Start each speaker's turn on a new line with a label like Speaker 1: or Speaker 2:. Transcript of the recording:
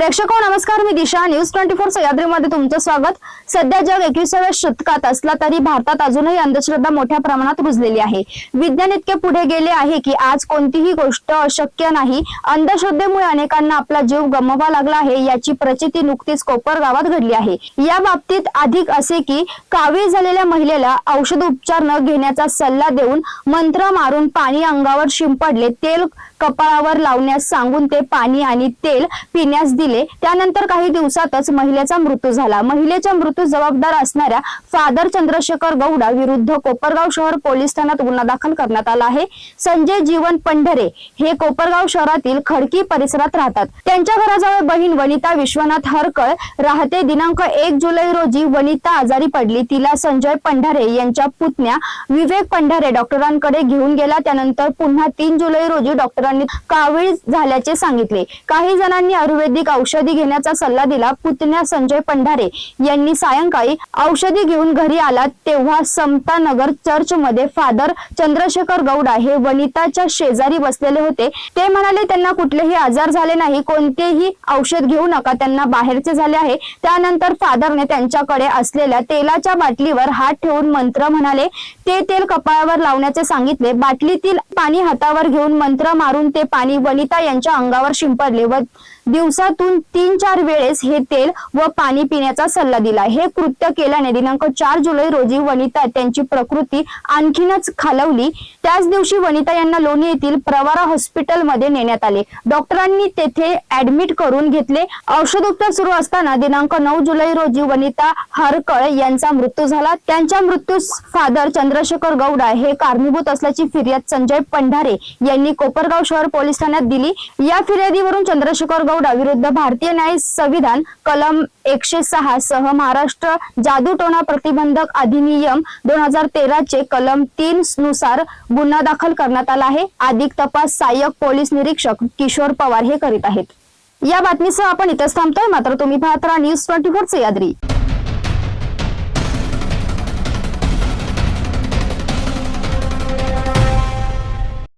Speaker 1: प्रेक्षको हो, नमस्कार मी दिशा. न्यूज ट्वेंटी फोर सह्याद्रीमध्ये तुमचं स्वागत. सध्या जग एकविसाव्या शतकात असला तरी भारतात अजूनही अंधश्रद्धा मोठ्या प्रमाणात रुजलेली आहे. विज्ञान इतके पुढे गेले आहे की आज कोणतीही गोष्ट अशक्य नाही. अंधश्रद्धेमुळे अनेकांना आपला जीव गमवा लागला आहे याची प्रचिती नुकतीच कोपर गावात घडली आहे. या बाबतीत अधिक असे की कावीळ झालेल्या महिलेला औषध उपचार न घेण्याचा सल्ला देऊन मंत्र मारून पाणी अंगावर शिंपडले तेल कपाळावर लावण्यास सांगून ते पाणी आणि तेल पिण्यास दिले. त्यानंतर काही दिवसातच महिलेचा मृत्यू झाला. महिलेच्या मृत्यू जबाबदार असणाऱ्या फादर चंद्रशेखर गौडा विरुद्ध कोपरगाव शहर पोलीस ठाण्यात गुन्हा दाखल करण्यात आला आहे. संजय जीवन पंढरे हे कोपरगाव शहरातील खडकी परिसरात राहतात. त्यांच्या घराजवळ बहीण वनिता विश्वनाथ हरकळ राहते. दिनांक एक जुलै रोजी वनिता आजारी पडली. तिला संजय पंढरे यांच्या पुतण्या विवेक पंढरे डॉक्टरांकडे घेऊन गेला. त्यानंतर पुन्हा तीन जुलै रोजी डॉक्टरांनी कावीळ झाल्याचे सांगितले. काही जणांनी आयुर्वेदिक औषधी घेण्याचा सल्ला दिला पुतण्या संजय पंढारे यांनी सायंकाळी औषधी घेऊन घरी आला तेव्हा समता नगर चर्च मध्ये फादर चंद्रशेखर गौडा हे वनिताच्या शेजारी बसलेले होते. ते म्हणाले त्यांना कुठलेही आजार झाले नाही. कोणतेही औषध घेऊ नका. त्यांना बाहेरचे झाले आहे. त्यानंतर फादरने त्यांच्याकडे असलेल्या तेलाच्या बाटलीवर हात ठेवून मंत्र म्हणाले ते तेल कपाळावर लावण्याचे सांगितले. बाटलीतील पाणी हातावर घेऊन मंत्र मारून ते पाणी वनिता यांच्या अंगावर शिंपडले व दिवसातून तीन चार वेळेस हे तेल व पाणी पिण्याचा सल्ला दिला. हे कृत्य केल्याने दिनांक चार जुलै रोजी वनिता त्यांची प्रकृती आणखीनच खालवली. त्याच दिवशी वनिता यांना लोणी येथील प्रवारा हॉस्पिटलमध्ये नेण्यात आले. डॉक्टरांनी तेथे ऍडमिट करून घेतले. औषधोपचार सुरू असताना दिनांक नऊ जुलै रोजी वनिता हरकळ यांचा मृत्यू झाला. त्यांच्या मृत्यूस फादर चंद्रशेखर गौडा हे कारणीभूत असल्याची फिर्याद संजय पंढारे यांनी कोपरगाव शहर पोलीस ठाण्यात दिली. या फिर्यादीवरून चंद्रशेखर गौडा विरुद्ध भारतीय न्याय संविधान कलम एकशे सहा सह महाराष्ट्र जादूटोणा प्रतिबंधक अधिनियम दोन हजार तेराचे कलम तीन नुसार गुन्हा दाखल करण्यात आला आहे. अधिक तपास सहाय्यक पोलीस निरीक्षक किशोर पवार हे करीत आहेत. या बातमीसह आपण इथंच थांबतोय. मात्र तुम्ही पाहत राहा न्यूज ट्वेंटी फोर सह्याद्री